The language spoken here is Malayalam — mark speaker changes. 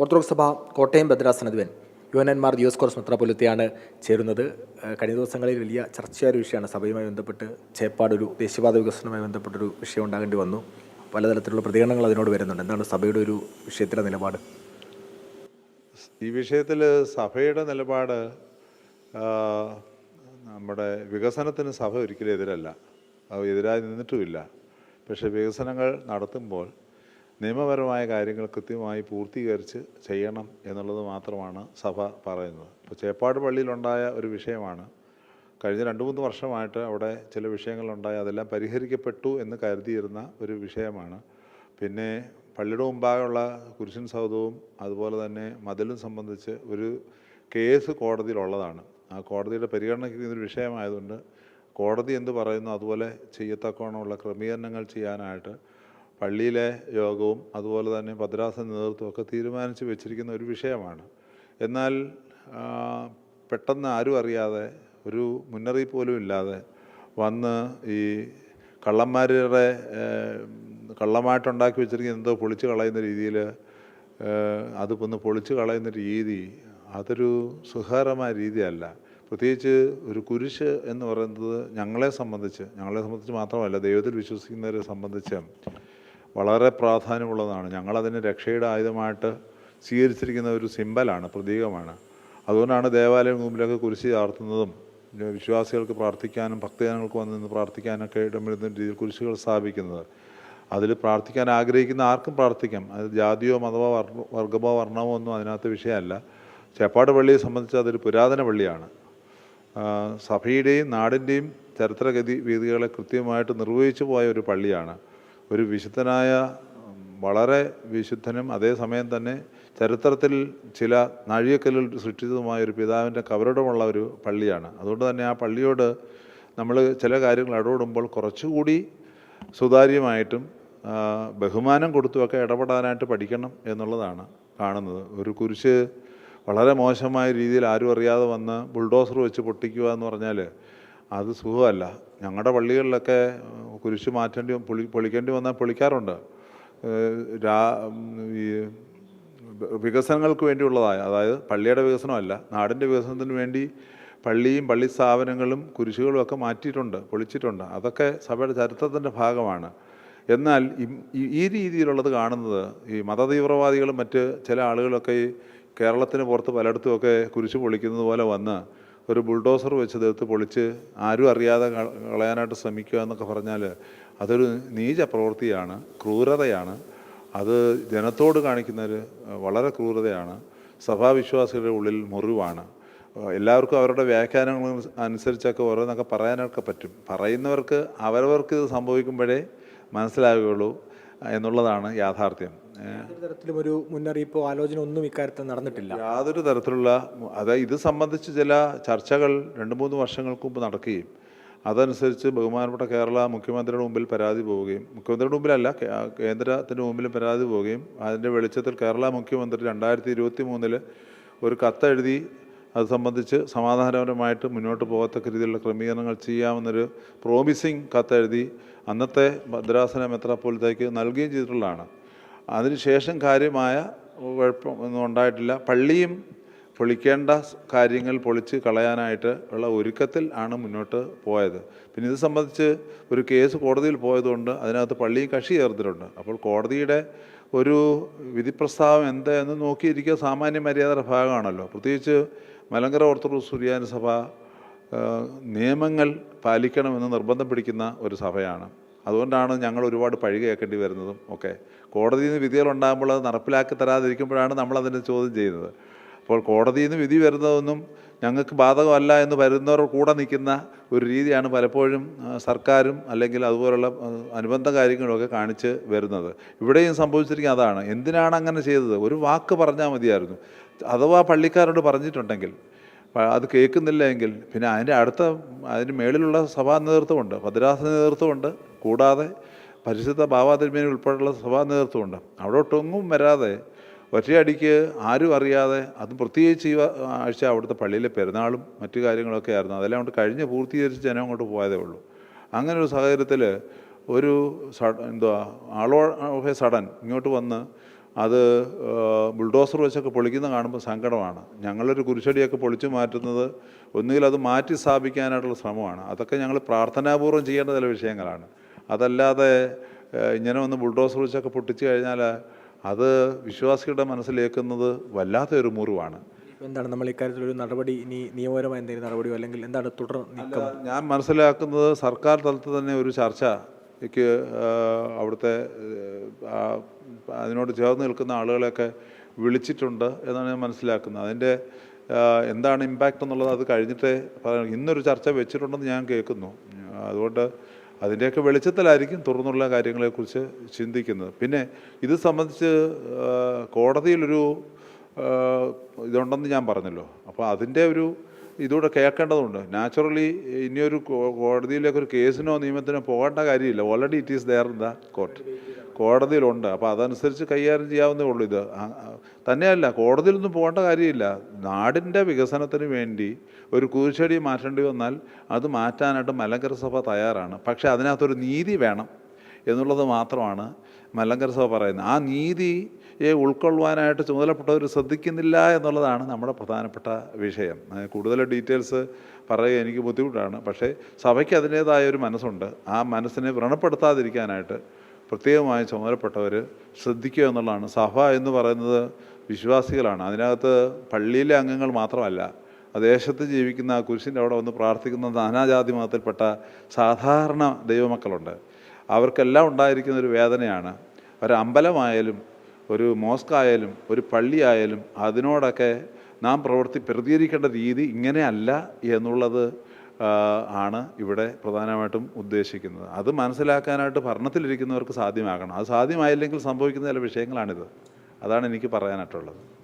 Speaker 1: ഓർത്തഡോക്സ് സഭ കോട്ടയം ഭദ്രാസനദ്വൻ യുവനന്മാർ ദിയോസ്കോർസ് മെത്രാപൊലിത്തയാണ് ചേരുന്നത്. കഴിഞ്ഞ ദിവസങ്ങളിൽ വലിയ ചർച്ചയായ ഒരു വിഷയമാണ്. സഭയുമായി ബന്ധപ്പെട്ട് ചേപ്പാടൊരു ദേശീയപാത വികസനവുമായി ബന്ധപ്പെട്ടൊരു വിഷയം ഉണ്ടാകേണ്ടി വന്നു. പലതരത്തിലുള്ള പ്രതികരണങ്ങൾ അതിനോട് വരുന്നുണ്ട്. എന്താണ് സഭയുടെ ഒരു വിഷയത്തിലെ നിലപാട്?
Speaker 2: ഈ വിഷയത്തിൽ സഭയുടെ നിലപാട് നമ്മുടെ വികസനത്തിന് സഭ ഒരിക്കലും എതിരല്ല. എതിരായി നിന്നിട്ടുമില്ല. പക്ഷേ വികസനങ്ങൾ നടത്തുമ്പോൾ നിയമപരമായ കാര്യങ്ങൾ കൃത്യമായി പൂർത്തീകരിച്ച് ചെയ്യണം എന്നുള്ളത് മാത്രമാണ് സഭ പറയുന്നത്. ഇപ്പോൾ ചേപ്പാട് പള്ളിയിലുണ്ടായ ഒരു വിഷയമാണ്. കഴിഞ്ഞ രണ്ട് മൂന്ന് വർഷമായിട്ട് അവിടെ ചില വിഷയങ്ങളുണ്ടായി. അതെല്ലാം പരിഹരിക്കപ്പെട്ടു എന്ന് കരുതിയിരുന്ന ഒരു വിഷയമാണ്. പിന്നെ പള്ളിയുടെ മുമ്പാകെയുള്ള കുരിശൻ സൗധവും അതുപോലെ തന്നെ മതിലും സംബന്ധിച്ച് ഒരു കേസ് കോടതിയിലുള്ളതാണ്. ആ കോടതിയുടെ പരിഗണനയ്ക്ക് ഇതൊരു വിഷയമായതുകൊണ്ട് കോടതി എന്ത് പറയുന്നു അതുപോലെ ചെയ്യത്തക്കവണ്ണമുള്ള ക്രമീകരണങ്ങൾ ചെയ്യാനായിട്ട് പള്ളിയിലെ യോഗവും അതുപോലെ തന്നെ ഭദ്രാസന നേതൃത്വവും ഒക്കെ തീരുമാനിച്ച് വെച്ചിരിക്കുന്ന ഒരു വിഷയമാണ്. എന്നാൽ പെട്ടെന്ന് ആരും അറിയാതെ ഒരു മുന്നറിയിപ്പ് പോലും ഇല്ലാതെ വന്ന് ഈ കള്ളന്മാരുടെ കള്ളമായിട്ടുണ്ടാക്കി വെച്ചിരിക്കുന്ന എന്തോ പൊളിച്ച് കളയുന്ന രീതിയിൽ അത് ഒന്ന് പൊളിച്ച് കളയുന്ന രീതി അതൊരു സുഖകരമായ രീതിയല്ല. പ്രത്യേകിച്ച് ഒരു കുരിശ് എന്ന് പറയുന്നത് ഞങ്ങളെ സംബന്ധിച്ച് ഞങ്ങളെ സംബന്ധിച്ച് മാത്രമല്ല ദൈവത്തിൽ വിശ്വസിക്കുന്നവരെ സംബന്ധിച്ച് വളരെ പ്രാധാന്യമുള്ളതാണ്. ഞങ്ങളതിന് രക്ഷയുടെ ആയുധമായിട്ട് സ്വീകരിച്ചിരിക്കുന്ന ഒരു സിമ്പലാണ് പ്രതീകമാണ്. അതുകൊണ്ടാണ് ദേവാലയം മുമ്പിലൊക്കെ കുരിശ് ചാർത്തുന്നതും വിശ്വാസികൾക്ക് പ്രാർത്ഥിക്കാനും ഭക്തജനങ്ങൾക്ക് വന്ന് നിന്ന് പ്രാർത്ഥിക്കാനൊക്കെ ഇടമിരുന്ന രീതിയിൽ കുരിശുകൾ സ്ഥാപിക്കുന്നത്. അതിൽ പ്രാർത്ഥിക്കാൻ ആഗ്രഹിക്കുന്ന ആർക്കും പ്രാർത്ഥിക്കാം. അത് ജാതിയോ മതമോ വർഗമോ വർണമോ ഒന്നും അതിനകത്ത് വിഷയമല്ല. ചേപ്പാട് പള്ളിയെ സംബന്ധിച്ച് അതൊരു പുരാതന പള്ളിയാണ്. സഭയുടെയും നാടിന്റെയും ചരിത്രഗതി രീതികളെ കൃത്യമായിട്ട് നിർവഹിച്ചു പോയ ഒരു പള്ളിയാണ്. ഒരു വിശുദ്ധനായ വളരെ വിശുദ്ധനും അതേസമയം തന്നെ ചരിത്രത്തിൽ ചില നാഴികക്കല്ലുകൾ സൃഷ്ടിച്ചതുമായ ഒരു പിതാവിന്റെ കവരടമുള്ള ഒരു പള്ളിയാണ്. അതുകൊണ്ട് തന്നെ ആ പള്ളിയോട് നമ്മൾ ചില കാര്യങ്ങൾ ഇടപെടുമ്പോൾ കുറച്ചുകൂടി സുതാര്യമായിട്ടും ബഹുമാനം കൊടുത്തുമൊക്കെ ഇടപെടാനായിട്ട് പഠിക്കണം എന്നുള്ളതാണ് കാണുന്നത്. ഒരു കുരിശ് വളരെ മോശമായ രീതിയിൽ ആരും അറിയാതെ വന്ന് ബുൾഡോസർ വെച്ച് പൊട്ടിക്കുക എന്ന് പറഞ്ഞാൽ അത് സുഖമല്ല. ഞങ്ങളുടെ പള്ളികളിലൊക്കെ കുരിശ് മാറ്റേണ്ടി പൊളി പൊളിക്കേണ്ടി വന്നാൽ പൊളിക്കാറുണ്ട്. രാ ഈ വികസനങ്ങൾക്ക് വേണ്ടിയുള്ളതായ അതായത് പള്ളിയുടെ വികസനമല്ല നാടിന്റെ വികസനത്തിന് വേണ്ടി പള്ളിയും പള്ളി സ്ഥാപനങ്ങളും കുരിശുകളും ഒക്കെ മാറ്റിയിട്ടുണ്ട് പൊളിച്ചിട്ടുണ്ട്. അതൊക്കെ സഭയുടെ ചരിത്രത്തിന്റെ ഭാഗമാണ്. എന്നാൽ ഈ- ഈ രീതിയിലുള്ളത് കാണുന്നത് ഈ മതതീവ്രവാദികളും മറ്റ് ചില ആളുകളൊക്കെ ഈ കേരളത്തിന് പുറത്ത് പലയിടത്തുമൊക്കെ കുരിശ് പൊളിക്കുന്നത് പോലെ വന്ന് ഒരു ബുൾഡോസർ വെച്ച് തീർത്ത് പൊളിച്ച് ആരും അറിയാതെ കള- കളയാനായിട്ട് ശ്രമിക്കുക എന്നൊക്കെ പറഞ്ഞാൽ അതൊരു നീച പ്രവൃത്തിയാണ് ക്രൂരതയാണ്. അത് ജനത്തോട് കാണിക്കുന്നൊരു വളരെ ക്രൂരതയാണ്. സഭാവിശ്വാസികളുടെ ഉള്ളിൽ മുറിവാണ്. എല്ലാവർക്കും അവരുടെ വ്യാഖ്യാനങ്ങൾ അനുസരിച്ചൊക്കെ ഓരോന്നൊക്കെ പറയാനൊക്കെ പറ്റും. പറയുന്നവർക്ക് അവരവർക്ക് ഇത് സംഭവിക്കുമ്പോഴേ മനസ്സിലാകുകയുള്ളൂ എന്നുള്ളതാണ് യാഥാർത്ഥ്യം.
Speaker 1: ഒരു മുന്നറിയിപ്പോ ആലോചന ഒന്നും ഇക്കാര്യത്തിൽ നടന്നിട്ടില്ല.
Speaker 2: യാതൊരു തരത്തിലുള്ള അതായത് ഇത് സംബന്ധിച്ച് ചില ചർച്ചകൾ രണ്ട് മൂന്ന് വർഷങ്ങൾക്ക് മുമ്പ് നടക്കുകയും അതനുസരിച്ച് ബഹുമാനപ്പെട്ട കേരള മുഖ്യമന്ത്രിയുടെ മുമ്പിൽ പരാതി പോവുകയും മുഖ്യമന്ത്രിയുടെ മുമ്പിലല്ല കേന്ദ്രത്തിന്റെ മുമ്പിൽ പരാതി പോവുകയും അതിന്റെ വെളിച്ചത്തിൽ കേരള മുഖ്യമന്ത്രി രണ്ടായിരത്തി ഇരുപത്തി മൂന്നിൽ ഒരു കത്തെഴുതി അത് സംബന്ധിച്ച് സമാധാനപരമായിട്ട് മുന്നോട്ട് പോകത്തക്ക രീതിയിലുള്ള ക്രമീകരണങ്ങൾ ചെയ്യാമെന്നൊരു പ്രോമിസിങ് കത്തെഴുതി അന്നത്തെ ഭദ്രാസന മെത്രാപ്പോലത്തേക്ക് നൽകുകയും ചെയ്തിട്ടുള്ളതാണ്. അതിനുശേഷം കാര്യമായ കുഴപ്പമൊന്നും ഉണ്ടായിട്ടില്ല. പള്ളിയും പൊളിക്കേണ്ട കാര്യങ്ങൾ പൊളിച്ച് കളയാനായിട്ട് ഉള്ള ഒരുക്കത്തിൽ ആണ് മുന്നോട്ട് പോയത്. പിന്നെ ഇത് സംബന്ധിച്ച് ഒരു കേസ് കോടതിയിൽ പോയതുകൊണ്ട് അതിനകത്ത് പള്ളിയും കക്ഷി ചേർത്തിട്ടുണ്ട്. അപ്പോൾ കോടതിയുടെ ഒരു വിധിപ്രസ്താവം എന്താ എന്ന് നോക്കിയിരിക്കുക സാമാന്യ മര്യാദയുടെ ഭാഗമാണല്ലോ. പ്രത്യേകിച്ച് മലങ്കര ഓർത്തഡോക്സ് സുറിയാനി സഭ നിയമങ്ങൾ പാലിക്കണമെന്ന് നിർബന്ധം പിടിക്കുന്ന ഒരു സഭയാണ്. അതുകൊണ്ടാണ് ഞങ്ങൾ ഒരുപാട് പഴി കേൾക്കേണ്ടി വരുന്നതും ഒക്കെ. കോടതിയിൽ നിന്ന് വിധികൾ ഉണ്ടാകുമ്പോൾ അത് നടപ്പിലാക്കി തരാതിരിക്കുമ്പോഴാണ് നമ്മൾ അതിനെ ചോദ്യം ചെയ്യുന്നത്. അപ്പോൾ കോടതിയിൽ നിന്ന് വിധി വരുന്നതൊന്നും ഞങ്ങൾക്ക് ബാധകമല്ല എന്ന് വരുന്നവർ കൂടെ നിൽക്കുന്ന ഒരു രീതിയാണ് പലപ്പോഴും സർക്കാരും അല്ലെങ്കിൽ അതുപോലുള്ള അനുബന്ധ കാര്യങ്ങളൊക്കെ കാണിച്ച് വരുന്നത്. ഇവിടെയും സംഭവിച്ചിരിക്കുന്നത് അതാണ്. എന്തിനാണ് അങ്ങനെ ചെയ്തത്? ഒരു വാക്ക് പറഞ്ഞാൽ മതിയായിരുന്നു. അഥവാ പള്ളിക്കാരോട് പറഞ്ഞിട്ടുണ്ടെങ്കിൽ അത് കേൾക്കുന്നില്ല എങ്കിൽ പിന്നെ അതിന്റെ അടുത്ത അതിന് മേളിലുള്ള സഭാ നേതൃത്വമുണ്ട് ഭദ്രാസന നേതൃത്വമുണ്ട് കൂടാതെ പരിശുദ്ധ ഭാവാതിരുമേനി ഉൾപ്പെടെയുള്ള സഭാ നേതൃത്വമുണ്ട് അവിടോട്ടൊന്നും വരാതെ ഒറ്റയടിക്ക് ആരും അറിയാതെ അത് പ്രത്യേകിച്ച് ഈ ആഴ്ച അവിടുത്തെ പള്ളിയിലെ പെരുന്നാളും മറ്റു കാര്യങ്ങളൊക്കെ ആയിരുന്നു. അതെല്ലാം അങ്ങോട്ട് കഴിഞ്ഞ് പൂർത്തീകരിച്ച് ജനം അങ്ങോട്ട് പോയതേ ഉള്ളൂ. അങ്ങനെ ഒരു സാഹചര്യത്തിൽ ഒരു സഡ എന്തുവാ ആളോ സഡൻ ഇങ്ങോട്ട് വന്ന് അത് ബുൾഡോസർ വെച്ചൊക്കെ പൊളിക്കുന്ന കാണുമ്പോൾ സങ്കടമാണ്. ഞങ്ങളൊരു കുരിശടിയൊക്കെ പൊളിച്ചു മാറ്റുന്നത് ഒന്നുകിൽ അത് മാറ്റി സ്ഥാപിക്കാനായിട്ടുള്ള ശ്രമമാണ്. അതൊക്കെ ഞങ്ങൾ പ്രാർത്ഥനാപൂർവം ചെയ്യേണ്ട ചില വിഷയങ്ങളാണ്. അതല്ലാതെ ഇങ്ങനെ ഒന്ന് ബുൾഡോസർ വെച്ചൊക്കെ പൊട്ടിച്ചു കഴിഞ്ഞാൽ അത് വിശ്വാസികളുടെ മനസ്സിലേക്കുന്നത് വല്ലാത്ത ഒരു മുറിവാണ്.
Speaker 1: എന്താണ് നമ്മൾ ഇക്കാര്യത്തിൽ ഒരു നടപടി ഇനി നിയമപരമായ എന്തെങ്കിലും നടപടിയോ അല്ലെങ്കിൽ എന്താണ് തുടർ
Speaker 2: ഞാൻ മനസ്സിലാക്കുന്നത് സർക്കാർ തലത്തിൽ തന്നെ ഒരു ചർച്ച ചർച്ചയ്ക്ക് അവിടുത്തെ അതിനോട് ചേർന്ന് നിൽക്കുന്ന ആളുകളെയൊക്കെ വിളിച്ചിട്ടുണ്ട് എന്നാണ് ഞാൻ മനസ്സിലാക്കുന്നത്. അതിന്റെ എന്താണ് ഇമ്പാക്റ്റ് എന്നുള്ളത് അത് കഴിഞ്ഞിട്ട് ഇന്നൊരു ചർച്ച വെച്ചിട്ടുണ്ടെന്ന് ഞാൻ കേൾക്കുന്നു. അതുകൊണ്ട് അതിന്റെയൊക്കെ വെളിച്ചത്തിലായിരിക്കും തുറന്നുള്ള കാര്യങ്ങളെക്കുറിച്ച് ചിന്തിക്കുന്നത്. പിന്നെ ഇത് സംബന്ധിച്ച് കോടതിയിലൊരു ഇതുണ്ടെന്ന് ഞാൻ പറഞ്ഞല്ലോ. അപ്പോൾ അതിന്റെ ഒരു ഇതുകൂടെ കേൾക്കേണ്ടതുണ്ട്. നാച്ചുറലി ഇനിയൊരു കോടതിയിലേക്കൊരു കേസിനോ നിയമത്തിനോ പോകേണ്ട കാര്യമില്ല. Already it is there in the court കോടതിയിലുണ്ട്. അപ്പോൾ അതനുസരിച്ച് കൈകാര്യം ചെയ്യാവുന്നേ ഉള്ളൂ ഇത്. തന്നെയല്ല കോടതിയിലൊന്നും പോകേണ്ട കാര്യമില്ല. നാടിന്റെ വികസനത്തിന് വേണ്ടി ഒരു കുരിശടി മാറ്റേണ്ടി വന്നാൽ അത് മാറ്റാനായിട്ട് മലങ്കര സഭ തയ്യാറാണ്. പക്ഷേ അതിനകത്തൊരു നീതി വേണം എന്നുള്ളത് മാത്രമാണ് മലങ്കര സഭ പറയുന്നത്. ആ നീതിയെ ഉൾക്കൊള്ളുവാനായിട്ട് ചുമതലപ്പെട്ടവർ ശ്രദ്ധിക്കുന്നില്ല എന്നുള്ളതാണ് നമ്മുടെ പ്രധാനപ്പെട്ട വിഷയം. കൂടുതൽ ഡീറ്റെയിൽസ് പറയുക എനിക്ക് ബുദ്ധിമുട്ടാണ്. പക്ഷേ സഭയ്ക്ക് അതിന്റേതായ ഒരു മനസ്സുണ്ട്. ആ മനസ്സിനെ വ്രണപ്പെടുത്താതിരിക്കാനായിട്ട് പ്രത്യേകമായി ചുമതലപ്പെട്ടവർ ശ്രദ്ധിക്കുക എന്നുള്ളതാണ്. സഭ എന്ന് പറയുന്നത് വിശ്വാസികളാണ്. അതിനകത്ത് പള്ളിയിലെ അംഗങ്ങൾ മാത്രമല്ല ദേശത്ത് ജീവിക്കുന്ന കുരിശിന്റെ അവിടെ വന്ന് പ്രാർത്ഥിക്കുന്ന നാനാജാതി മതത്തിൽപ്പെട്ട സാധാരണ ദൈവമക്കളുണ്ട്. അവർക്കെല്ലാം ഉണ്ടായിരിക്കുന്ന ഒരു വേദനയാണ്. ഒരു ഒരു മോസ്കായാലും ഒരു പള്ളിയായാലും അതിനോടൊക്കെ നാം പ്രവർത്തി പ്രതികരിക്കേണ്ട രീതി ഇങ്ങനെയല്ല എന്നുള്ളത് ആണ് ഇവിടെ പ്രധാനമായിട്ടും ഉദ്ദേശിക്കുന്നത്. അത് മനസ്സിലാക്കാനായിട്ട് ഭരണത്തിലിരിക്കുന്നവർക്ക് സാധ്യമാകണം. അത് സാധ്യമായില്ലെങ്കിൽ സംഭവിക്കുന്ന ചില വിഷയങ്ങളാണിത്. അതാണ് എനിക്ക് പറയാനായിട്ടുള്ളത്.